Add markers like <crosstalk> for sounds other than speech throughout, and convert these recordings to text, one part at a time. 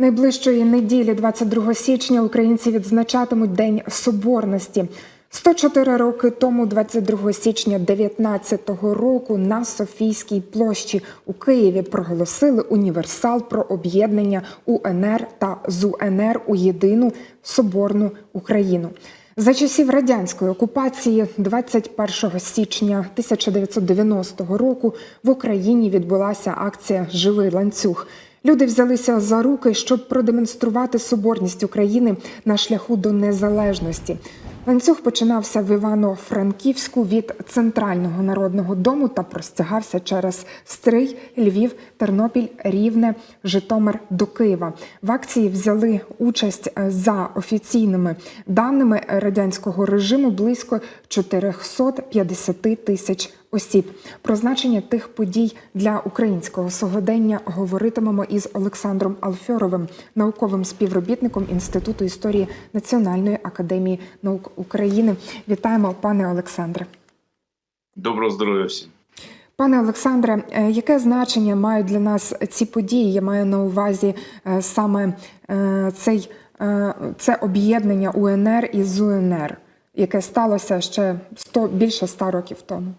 Найближчої неділі, 22 січня, українці відзначатимуть День Соборності. 104 роки тому, 22 січня 19-го року, на Софійській площі у Києві проголосили універсал про об'єднання УНР та ЗУНР у єдину соборну Україну. За часів радянської окупації, 21 січня 1990 року, в Україні відбулася акція Живий ланцюг. Люди взялися за руки, щоб продемонструвати соборність України на шляху до незалежності. Ланцюг починався в Івано-Франківську від центрального народного дому та простягався через Стрий, Львів, Тернопіль, Рівне, Житомир до Києва. В акції взяли участь е, за офіційними даними радянського режиму близько 450 тисяч осіб. Про значення тих подій для українського сьогодення говоритимемо із Олександром Алфьоровим, науковим співробітником Інституту історії Національної академії наук України. Вітаємо, пане Олександре. Доброго здоров'я всім. Пане Олександре, е, яке значення мають для нас ці події? Я маю на увазі е, саме е, цей це об'єднання УНР і ЗУНР, яке сталося ще 100, більше 100 років тому.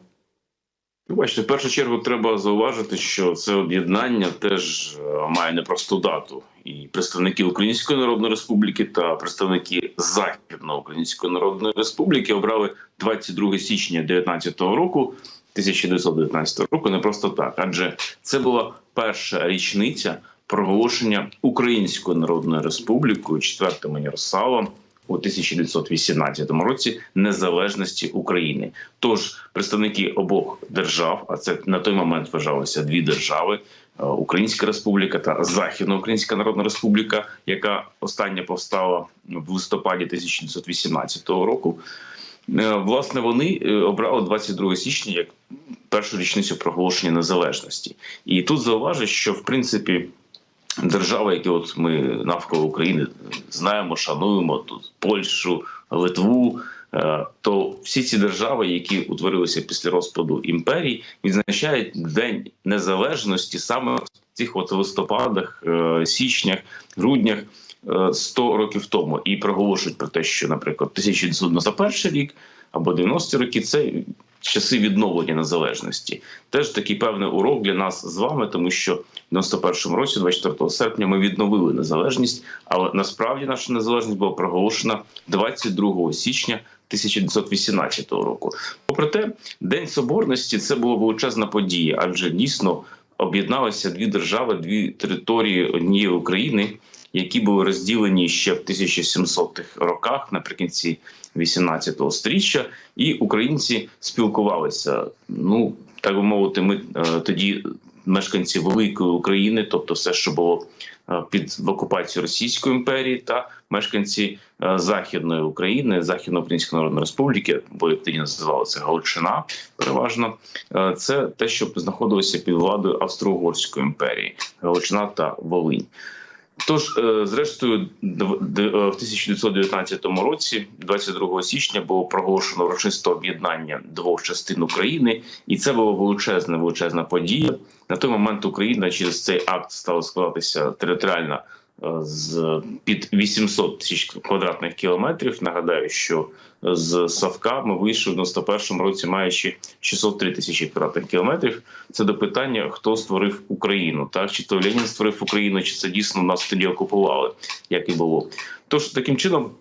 Ви Бачите, в першу чергу треба зауважити, що це об'єднання теж е, має непросту дату. І представники Української Народної Республіки та представники Західноукраїнської Народної Республіки обрали 22 січня 2019 року, 1919 року, не просто так, адже це була перша річниця проголошення Української Народної Республіки четвертим універсалом у 1918 році незалежності України. Тож представники обох держав, а це на той момент вважалося дві держави: е, Українська Республіка та Західноукраїнська Народна Республіка, яка остання повстала в листопаді 1918 року. Е, Власне, вони е, обрали 22 січня як першу річницю проголошення незалежності, і тут зауважу, що в принципі держави, які от ми навколо України знаємо, шануємо тут Польщу, Литву. е, То всі ці держави, які утворилися після розпаду імперії, відзначають День Незалежності саме в цих от листопадах, е, січнях, груднях е, 100 років тому, і проголошують про те, що, наприклад, 1991 рік або 90-ті роки це часи відновлення незалежності. Теж такий певний урок для нас з вами, тому що в 91-му році, 24 серпня, ми відновили незалежність, але насправді наша незалежність була проголошена 22 січня. 1918 року. Попри те, День Соборності це була величезна подія, адже дійсно об'єдналися дві держави, дві території однієї України, які були розділені ще в 1700-х роках, наприкінці 18-го сторіччя, і українці спілкувалися. Ну так би мовити, ми е, тоді мешканці великої України, тобто все, що було е, під в окупацію Російської імперії, та мешканці е, західної України, Західноукраїнської Народної Республіки, бо як тоді називали це Галичина, переважно це те, що знаходилося під владою Австро-Угорської імперії, Галичина та Волинь. Тож, е, зрештою, е, в 1919 році, 22 січня, було проголошено урочисте об'єднання двох частин України, і це була величезна величезна подія. На той момент Україна через цей акт стала складатися територіально е, з під 800 тисяч квадратних кілометрів. Нагадаю, що з Савка ми вийшли в 91 році, маючи 603 тисячі квадратних кілометрів. Це до питання, хто створив Україну, так чи то Ленін створив Україну, чи це дійсно нас тоді окупували, як і було. Тож таким чином.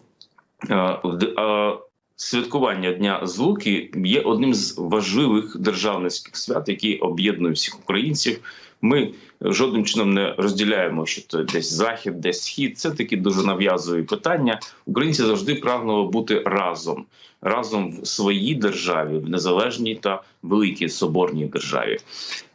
е, е, Святкування Дня Злуки є одним з важливих державницьких свят, які об'єднують всіх українців. Ми жодним чином не розділяємо, що це десь захід, десь схід. Це такі дуже нав'язові питання. Українці завжди прагнули бути разом, разом в своїй державі, в незалежній та великій соборній державі.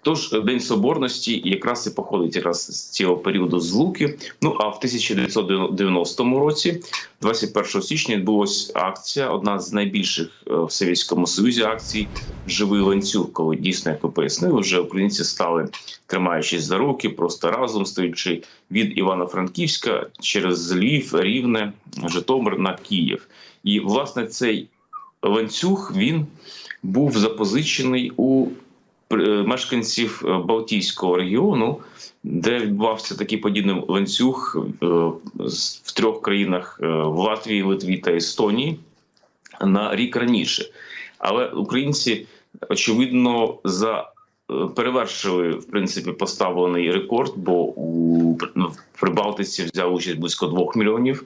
Тож День Соборності якраз і походить якраз з цього періоду злуки. Ну а в 1990 році, 21 січня, відбулася акція, одна з найбільших е, в Совєтському Союзі акцій Живий ланцюг, коли дійсно, як ви пояснили, вже українці стали тримаючись за руки, просто разом стоячи від Івано-Франківська через Львів, Рівне, Житомир на Київ. І власне цей ланцюг він був запозичений у е, мешканців Балтійського регіону, де відбувався такий подібний ланцюг е, в трьох країнах е, в Латвії, Литві та Естонії на рік раніше. Але українці очевидно за перевершили в принципі поставлений рекорд, бо у Прибалтиці взяв участь близько 2 мільйонів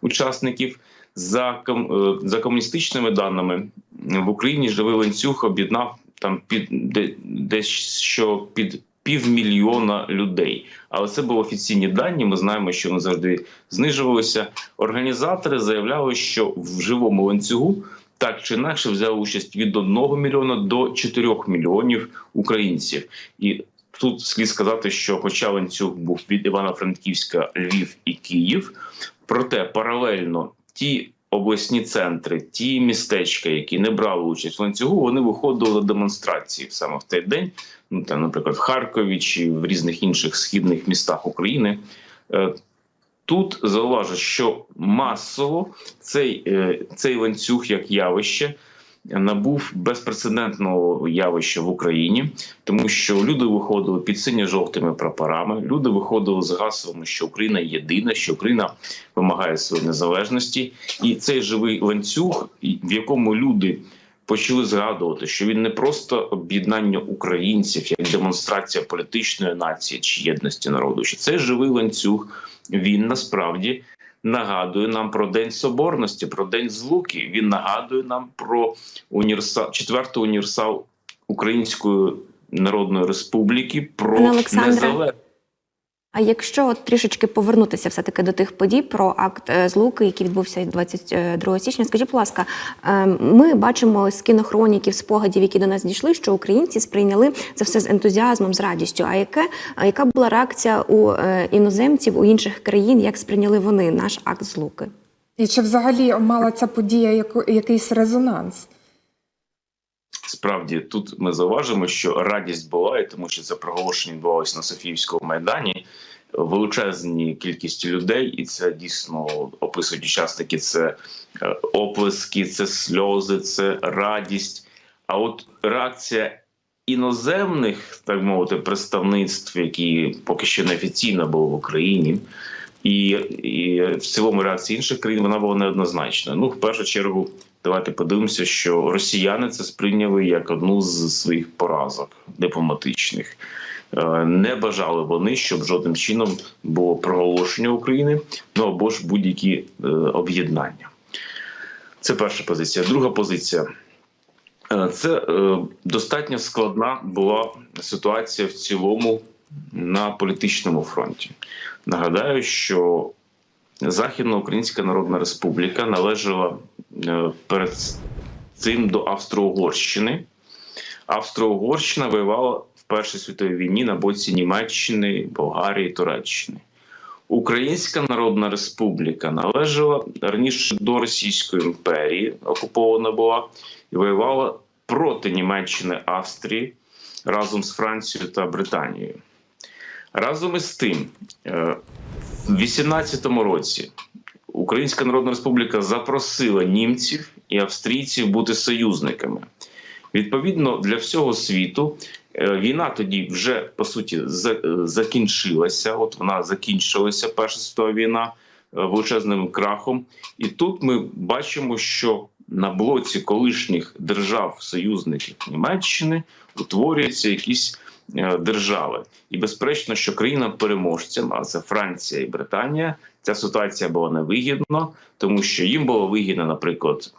учасників. За е, за комуністичними даними в Україні живий ланцюг об'єднав там під де, десь що під півмільйона людей. Але це були офіційні дані. Ми знаємо, що вони завжди знижувалися. Організатори заявляли, що в живому ланцюгу так чи інакше взяли участь від 1 мільйона до 4 мільйонів українців. І тут слід сказати, що хоча ланцюг був від Івано-Франківська, Львів і Київ, проте паралельно ті обласні центри, ті містечка, які не брали участь в ланцюгу, вони виходили на демонстрації саме в той день. Ну там, наприклад, в Харкові чи в різних інших східних містах України. Тут зауважу, що масово цей, е, цей ланцюг як явище набув безпрецедентного явища в Україні, тому що люди виходили під синьо-жовтими прапорами, люди виходили з гаслами, що Україна єдина, що Україна вимагає своєї незалежності, і цей живий ланцюг, в якому люди почали згадувати, що він не просто об'єднання українців, як демонстрація політичної нації чи єдності народу, що цей живий ланцюг він насправді нагадує нам про День Соборності, про День Злуки. Він нагадує нам про універсал, четвертий універсал Української Народної Республіки, про незалежність. А якщо от трішечки повернутися все таки до тих подій про акт е, злуки, який відбувся 22 січня, скажіть, будь ласка, е, ми бачимо з кінохроніків, спогадів, які до нас дійшли, що українці сприйняли це все з ентузіазмом, з радістю. А яке яка була реакція у е, іноземців у інших країн? Як сприйняли вони наш акт злуки? І чи взагалі мала ця подія якийсь резонанс? Справді тут ми зауважимо, що радість була, і тому що це проголошення відбувалося на Софіївському майдані. Величезні кількості людей, і це дійсно описують учасники. Це е, оплески, це сльози, це радість. А от реакція іноземних, так мовити, представництв, які поки що неофіційно були в Україні, і, і в цілому реакція інших країн вона була неоднозначна. Ну, в першу чергу, давайте подивимося, що росіяни це сприйняли як одну з своїх поразок дипломатичних. Е, Не бажали вони, щоб жодним чином було проголошення України, ну або ж будь-які е, об'єднання. Це перша позиція. Друга позиція. Е, Це достатньо складна була ситуація в цілому на політичному фронті. Нагадаю, що Західноукраїнська Народна Республіка належала перед цим до Австро-Угорщини. Австро-Угорщина воювала в Першій світовій війні на боці Німеччини, Болгарії, Туреччини. Українська Народна Республіка належала раніше до Російської імперії, окупована була і воювала проти Німеччини, Австрії разом з Францією та Британією. Разом із тим, е, в 18-му році Українська Народна Республіка запросила німців і австрійців бути союзниками. Відповідно, для всього світу е, війна тоді вже по суті е, закінчилася. От вона закінчилася, Перша світова війна е, величезним крахом. І тут ми бачимо, що на блоці колишніх держав-союзників Німеччини утворюються якісь е, держави. І безперечно, що країна переможцям, а це Франція і Британія, ця ситуація була невигідна, тому що їм було вигідно, наприклад,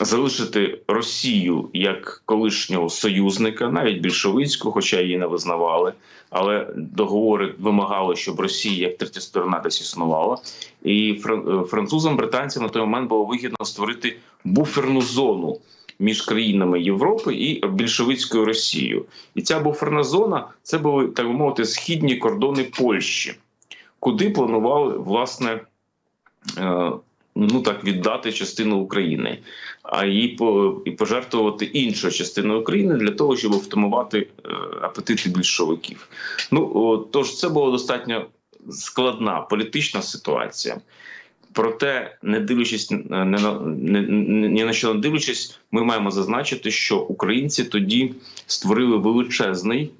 залишити Росію як колишнього союзника, навіть більшовицьку, хоча її не визнавали. Але договори вимагали, щоб Росія як третя сторона десь існувала. І е, французам, британцям на той момент було вигідно створити буферну зону між країнами Європи і більшовицькою Росією. І ця буферна зона це були так би мовити східні кордони Польщі, куди планували власне. Ну так віддати частину України, а її по і пожертвувати іншою частиною України для того, щоб втамувати е, апетити більшовиків. Ну тож це була достатньо складна політична ситуація. Проте, не дивлячись е, не на не, не, на що не дивлячись, ми маємо зазначити, що українці тоді створили величезний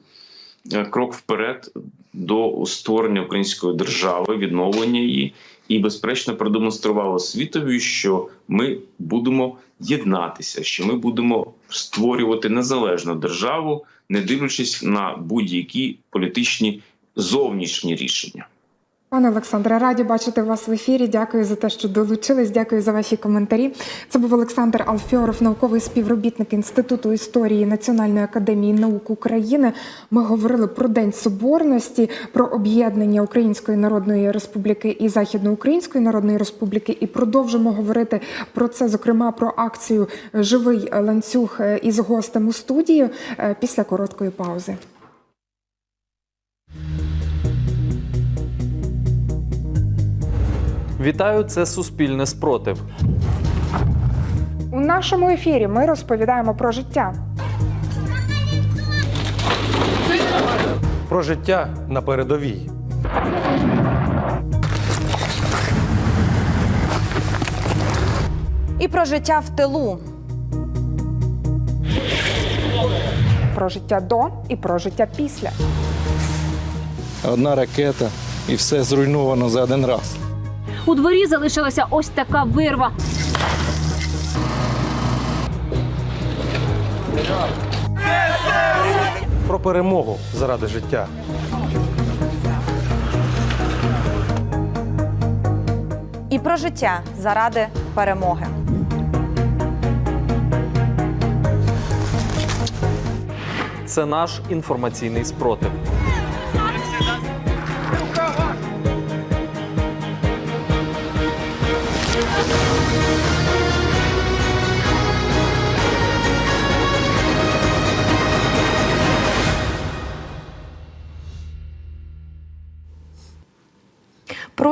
крок вперед до створення української держави, відновлення її, і безперечно продемонструвало світові, що ми будемо єднатися, що ми будемо створювати незалежну державу, не дивлячись на будь-які політичні зовнішні рішення. Пане Олександре, раді бачити вас в ефірі. Дякую за те, що долучились. Дякую за ваші коментарі. Це був Олександр Алфьоров, науковий співробітник Інституту історії Національної академії наук України. Ми говорили про День Соборності, про об'єднання Української Народної Республіки і Західноукраїнської Народної Республіки. І продовжимо говорити про це, зокрема про акцію Живий ланцюг е, із гостем у студії е, після короткої паузи. Вітаю, це Суспільне спротив. У нашому ефірі ми розповідаємо про життя. про життя на передовій. І про життя в тилу. Про життя до і про життя після. Одна ракета і все зруйновано за один раз. У дворі залишилася ось така вирва. Про перемогу заради життя. І про життя заради перемоги. Це наш інформаційний спротив.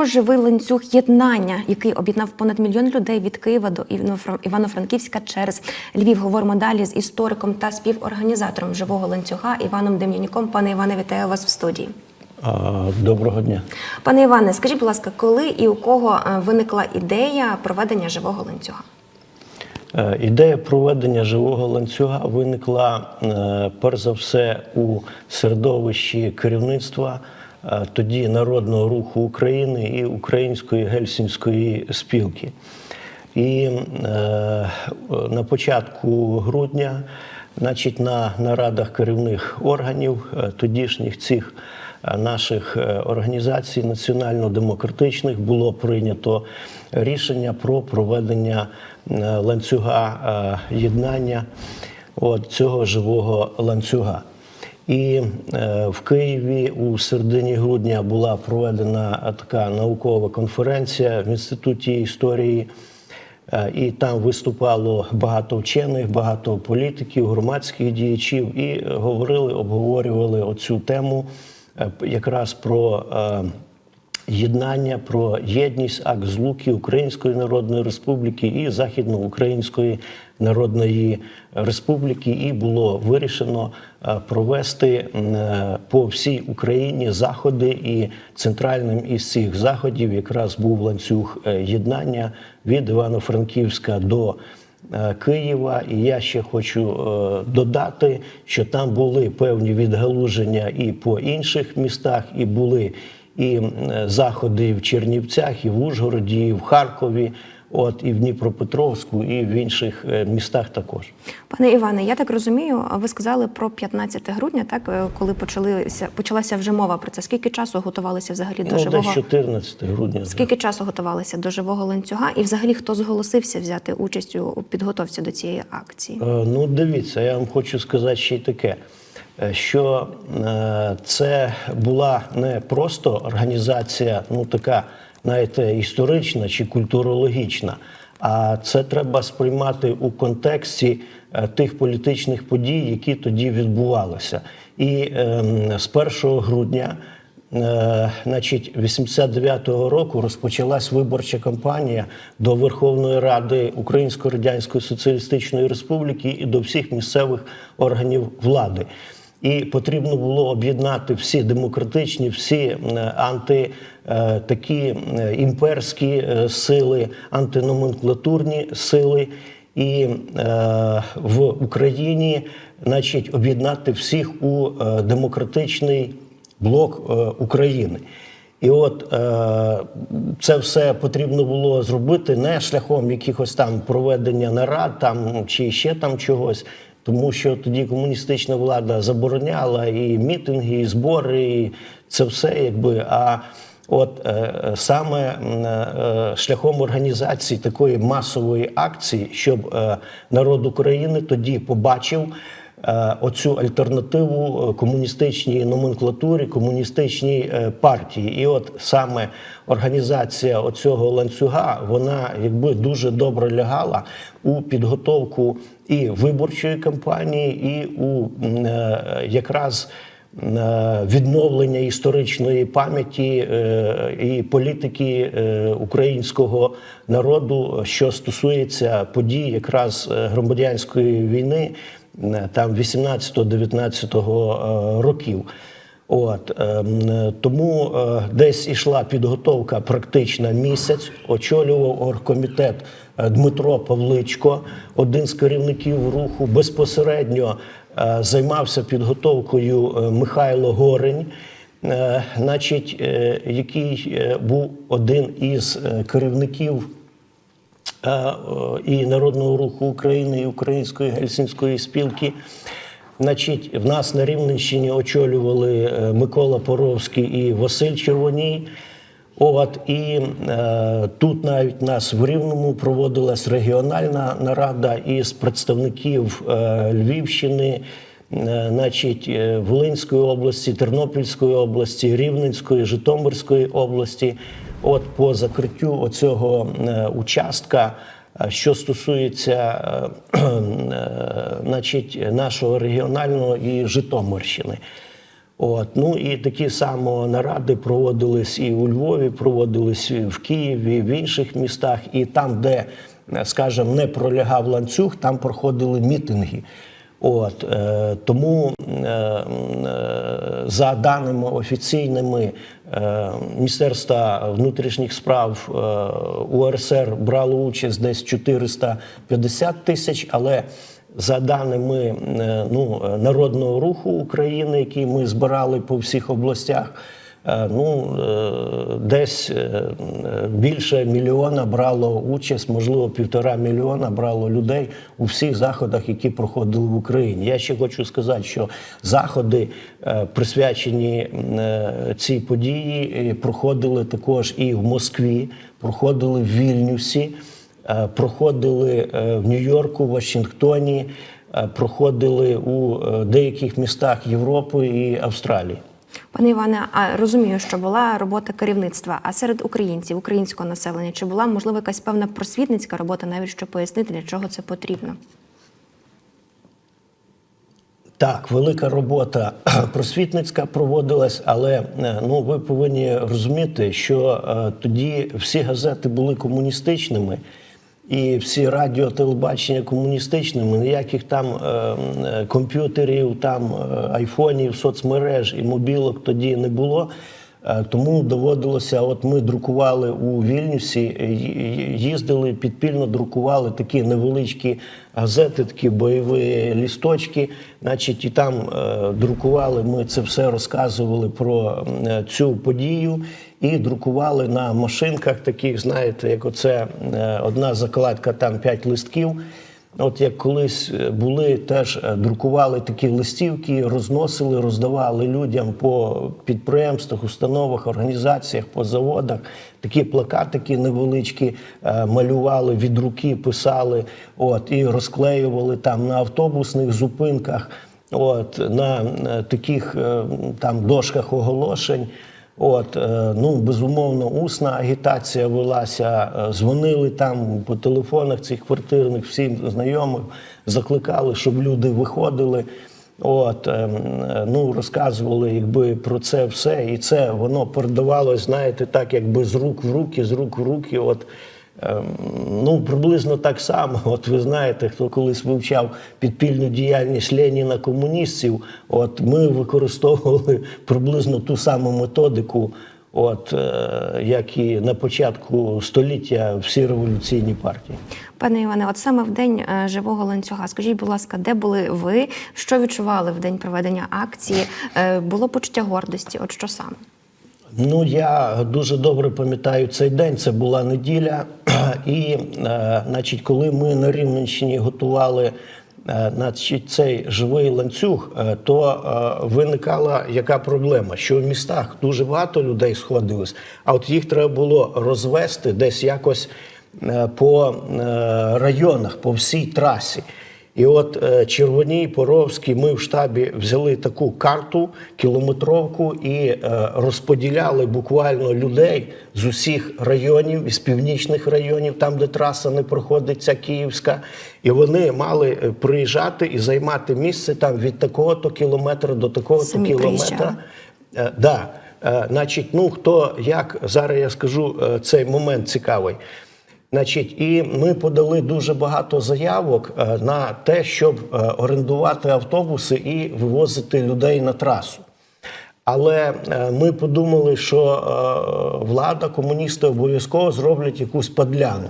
Про живий ланцюг єднання, який об'єднав понад мільйон людей від Києва до Івано- Івано-Франківська через Львів. Говоримо далі з істориком та співорганізатором живого ланцюга Іваном Дем'янюком. Пане Іване, вітаю вас в студії. Доброго дня. Пане Іване, скажіть, будь ласка, коли і у кого е, виникла ідея проведення живого ланцюга? Е, Ідея проведення живого ланцюга виникла е, перш за все у середовищі керівництва тоді Народного руху України і Української гельсінської спілки. І е, на початку грудня, значить, на нарадах керівних органів е, тодішніх цих е, наших е, організацій національно-демократичних було прийнято рішення про проведення ланцюга єднання от, цього живого ланцюга. І е, в Києві у середині грудня була проведена така наукова конференція в інституті історії. Е, І там виступало багато вчених, багато політиків, громадських діячів, і говорили, обговорювали оцю тему е, якраз про єднання, про єдність акт злуки Української Народної Республіки і Західноукраїнської Народної Республіки, і було вирішено е, провести е, по всій Україні заходи. І центральним із цих заходів якраз був ланцюг е, єднання від Івано-Франківська до е, Києва. І я ще хочу е, додати, що там були певні відгалуження і по інших містах, і були і е, заходи в Чернівцях, і в Ужгороді, і в Харкові, от і в Дніпропетровську, і в інших е, містах також. Пане Іване, я так розумію, ви сказали про 15 грудня, так е, коли почалися почалася вже мова про це. Скільки часу готувалися взагалі до Ну, живого? десь 14 грудня. Скільки часу готувалися до живого ланцюга, і взагалі хто зголосився взяти участь у підготовці до цієї акції? Е, Ну, дивіться, я вам хочу сказати ще й таке, що е, це була не просто організація, ну така, знаєте, історична чи культурологічна, а це треба сприймати у контексті е, тих політичних подій, які тоді відбувалися. І ем, з 1 грудня Е, Значить, 89-го року розпочалась виборча кампанія до Верховної Ради Української Радянської Соціалістичної Республіки і до всіх місцевих органів влади. І потрібно було об'єднати всі демократичні, всі е, анти е, такі е, імперські сили, антиноменклатурні сили, і в Україні, значить, об'єднати всіх у демократичний блок України. І от це все потрібно було зробити не шляхом якихось там проведення нарад там чи ще там чогось, тому що тоді комуністична влада забороняла і мітинги, і збори, і це все якби. А от е, е, саме е, шляхом організації такої масової акції, щоб е, народ України тоді побачив е, оцю альтернативу е, комуністичній номенклатурі, комуністичній е, партії. І от саме організація оцього ланцюга, вона якби дуже добре лягала у підготовку і виборчої кампанії, і у е, якраз е, відновлення історичної пам'яті е, і політики е, українського народу, що стосується подій якраз е, громадянської війни, е, там 18-19 років. От ем, е, тому е, десь ішла підготовка практична місяць. Очолював оргкомітет е, Дмитро Павличко, один з керівників руху. Безпосередньо е, займався підготовкою е, Михайло Горень, е, значить, е, який е, був один із е, керівників е, е, і Народного руху України, і Української гельсінської спілки. Значить, в нас на Рівненщині очолювали е, Микола Поровський і Василь Червоній. От і е, тут навіть нас в Рівному проводилась регіональна нарада із представників е, Львівщини, е, значить, е, Волинської області, Тернопільської області, Рівненської, Житомирської області. От по закриттю оцього е, участка. Що стосується е, е, значить, нашого регіонального і Житомирщини. От, ну і такі само наради проводились і у Львові, проводились і в Києві, і в інших містах. І там, де, е, скажімо, не пролягав ланцюг, там проходили мітинги. От, е, тому е, е, за даними офіційними е, Міністерства внутрішніх справ е, УРСР брало участь десь 450 тисяч, але за даними е, ну, Народного руху України, який ми збирали по всіх областях, е, ну, е, десь е, е, більше мільйона брало участь, можливо, півтора мільйона брало людей у всіх заходах, які проходили в Україні. Я ще хочу сказати, що заходи, е, присвячені е, цій події, е, проходили також і в Москві, проходили в Вільнюсі. Е, проходили е, в Нью-Йорку, Вашингтоні, е, проходили у е, деяких містах Європи і Австралії. Пане Іване, а розумію, що була робота керівництва. А серед українців, українського населення, чи була можливо якась певна просвітницька робота, навіть щоб пояснити, для чого це потрібно? Так, велика робота <clears throat> просвітницька проводилась, але е, ну ви повинні розуміти, що е, тоді всі газети були комуністичними. І всі радіо, телебачення комуністичними, ніяких там е, е, комп'ютерів, там е, айфонів, соцмереж і мобілок тоді не було. Е, Тому доводилося, от ми друкували у Вільнюсі, е, їздили, підпільно друкували такі невеличкі газети, такі бойові лісточки. Значить, і там е, друкували, ми це все розказували про цю подію і друкували на машинках таких, знаєте, як оце е, одна закладка, там п'ять листків. От як колись е, були, теж е, друкували такі листівки, розносили, роздавали людям по підприємствах, установах, організаціях, по заводах. Такі плакатики невеличкі малювали від руки, писали, от і розклеювали там на автобусних зупинках, от на таких там дошках оголошень. От, е, ну, безумовно, усна агітація велася, е, дзвонили там по телефонах цих квартирних всім знайомих, закликали, щоб люди виходили. От, е, ну, розказували якби, про це все. І це воно передавалось, знаєте, так, якби з рук в руки, з рук в руки. От, Ну, приблизно так само. <laughs> От ви знаєте, хто колись вивчав підпільну діяльність Леніна комуністів, от ми використовували <laughs> приблизно ту саму методику, от е, як і на початку століття всі революційні партії. Пане Іване, от саме в день е, живого ланцюга, скажіть, будь ласка, де були ви? Що відчували в день проведення акції? Е, Було почуття гордості? От що саме? Ну, я дуже добре пам'ятаю цей день. Це була неділя. <clears throat> І, е, значить, коли ми на Рівненщині готували е, значить, цей живий ланцюг, е, то виникала яка проблема, що в містах дуже багато людей сходилось, а от їх треба було розвести десь якось по районах, по всій трасі. І от е, Червоній, Поровський, ми в штабі взяли таку карту, кілометровку і е, розподіляли буквально людей з усіх районів, із північних районів, там, де траса не проходить, ця київська. І вони мали е, приїжджати і займати місце там від такого-то кілометра до такого-то кілометра. Да. Значить, ну хто як зараз я скажу цей момент цікавий. Значить, і ми подали дуже багато заявок е, на те, щоб е, орендувати автобуси і вивозити людей на трасу. Але е, ми подумали, що влада, комуністи обов'язково зроблять якусь подляну.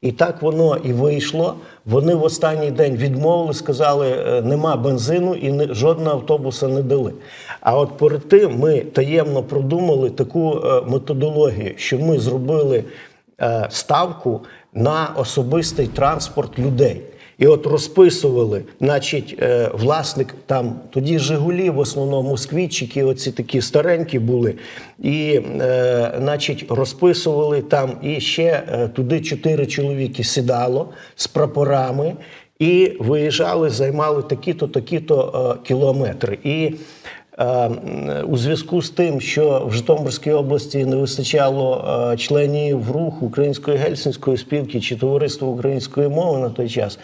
І так воно і вийшло. Вони в останній день відмовили, сказали, нема бензину і жодного автобуса не дали. А от перед тим ми таємно продумали таку методологію, що ми зробили ставку на особистий транспорт людей. І от розписували, значить, е, власник там тоді Жигулі, в основному москвічики, оці такі старенькі були. І, е, значить, розписували там і ще е, туди чотири чоловіки сідало з прапорами і виїжджали, займали такі-то, такі-то е, кілометри. І Е, У зв'язку з тим, що в Житомирській області не вистачало е, членів руху Української гельсінської спілки чи товариства української мови на той час,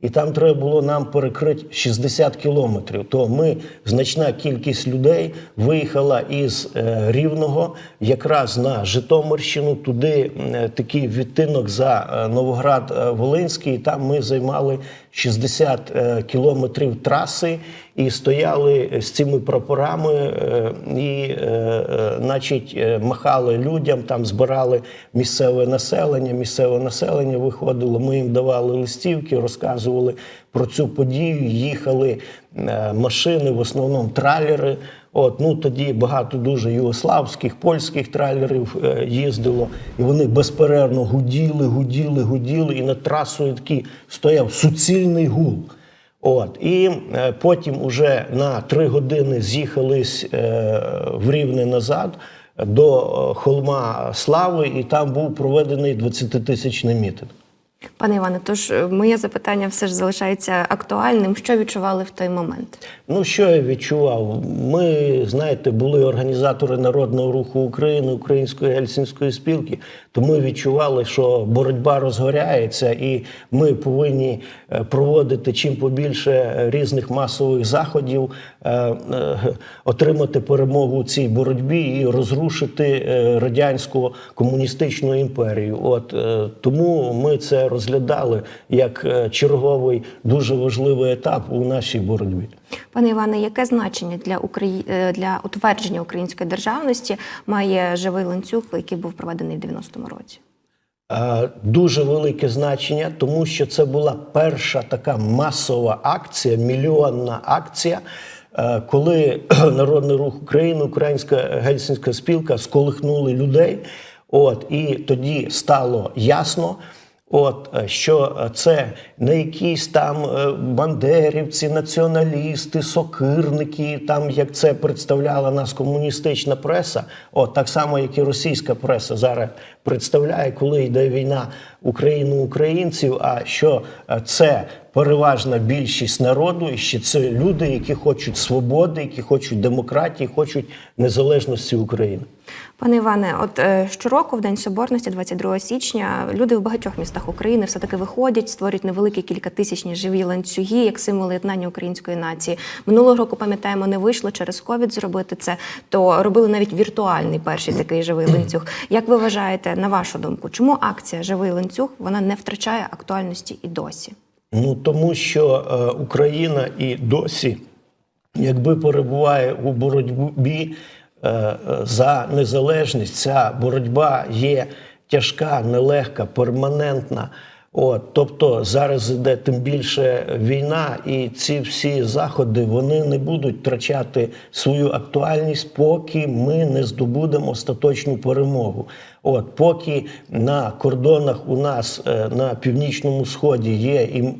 і там треба було нам перекрити 60 кілометрів. То ми значна кількість людей виїхала із е, Рівного якраз на Житомирщину. Туди е, такий відтинок за е, Новоград е, Волинський. І там ми займали 60 е, кілометрів траси і стояли з цими прапорами, е, і, е, е, значить, е, махали людям, там збирали місцеве населення. Місцеве населення виходило. Ми їм давали листівки, розказували про цю подію. Їхали е, машини, в основному тралери. От ну тоді багато дуже югославських, польських тралерів е, їздило, і вони безперервно гуділи, гуділи, гуділи, і над трасою такий стояв суцільний гул. От і е, потім уже на три години з'їхались е, в Рівне назад до е, холма Слави, і там був проведений 20-тисячний мітинг. Пане Іване, тож е, моє запитання все ж залишається актуальним. Що відчували в той момент? Ну, що я відчував? Ми, знаєте, були організатори народного руху України, Української гельсінської спілки, то ми відчували, що боротьба розгоряється, і ми повинні е, проводити чим побільше різних масових заходів, е, е, отримати перемогу у цій боротьбі і розрушити е, радянську комуністичну імперію. От е, тому ми це розглядали як е, черговий дуже важливий етап у нашій боротьбі. Пане Іване, яке значення для Украї... е, для утвердження української державності має живий ланцюг, який був проведений в 90-му році? Е, Дуже велике значення, тому що це була перша така масова акція, мільйонна акція, коли <clears throat> Народний рух України, Українська гельсінська спілка сколихнули людей. От і тоді стало ясно. От е, що е, це не якісь там е, бандерівці, націоналісти, сокирники, там як це представляла нас комуністична преса, от так само, як і російська преса зараз представляє, коли йде війна Україну українців. А що це переважна більшість народу, і що це люди, які хочуть свободи, які хочуть демократії, хочуть незалежності України. Пане Іване, от е, щороку, в День Соборності, 22 січня, люди в багатьох містах України все таки виходять, створюють невеликі кількатисячні живі ланцюги як символи єднання української нації. Минулого року пам'ятаємо, не вийшло через ковід зробити це. То робили навіть віртуальний перший такий живий <clears throat> ланцюг. Як ви вважаєте, на вашу думку, чому акція Живий ланцюг вона не втрачає актуальності і досі? Ну тому що е, Україна і досі, якби перебуває у боротьбі за незалежність, ця боротьба є тяжка, нелегка, перманентна. От, тобто зараз іде тим більше війна, і ці всі заходи вони не будуть втрачати свою актуальність, поки ми не здобудемо остаточну перемогу. От поки на кордонах у нас е, на північному сході є ім,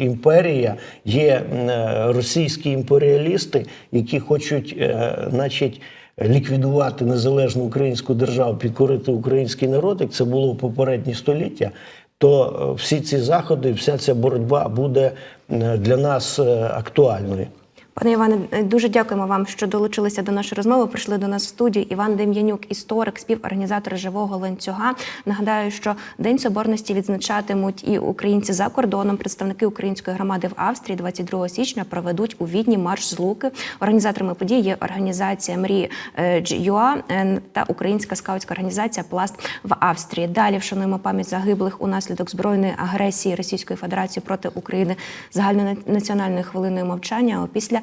імперія, є е, російські імперіалісти, які хочуть, е, значить. Ліквідувати незалежну українську державу, підкорити український народ, як це було в попередні століття, то е, всі ці заходи, вся ця боротьба буде е, для нас е, актуальною. Пане Іване, е, дуже дякуємо вам, що долучилися до нашої розмови. Прийшли до нас в студію. Іван Дем'янюк, історик, співорганізатор живого ланцюга. Нагадаю, що День Соборності відзначатимуть і українці за кордоном. Представники української громади в Австрії 22 січня проведуть у Відні марш з Луки. Організаторами події є організація Мрії ЮА та Українська скаутська організація Пласт в Австрії. Далі вшануємо пам'ять загиблих унаслідок збройної агресії Російської Федерації проти України загальнонаціональною хвилиною мовчання. Після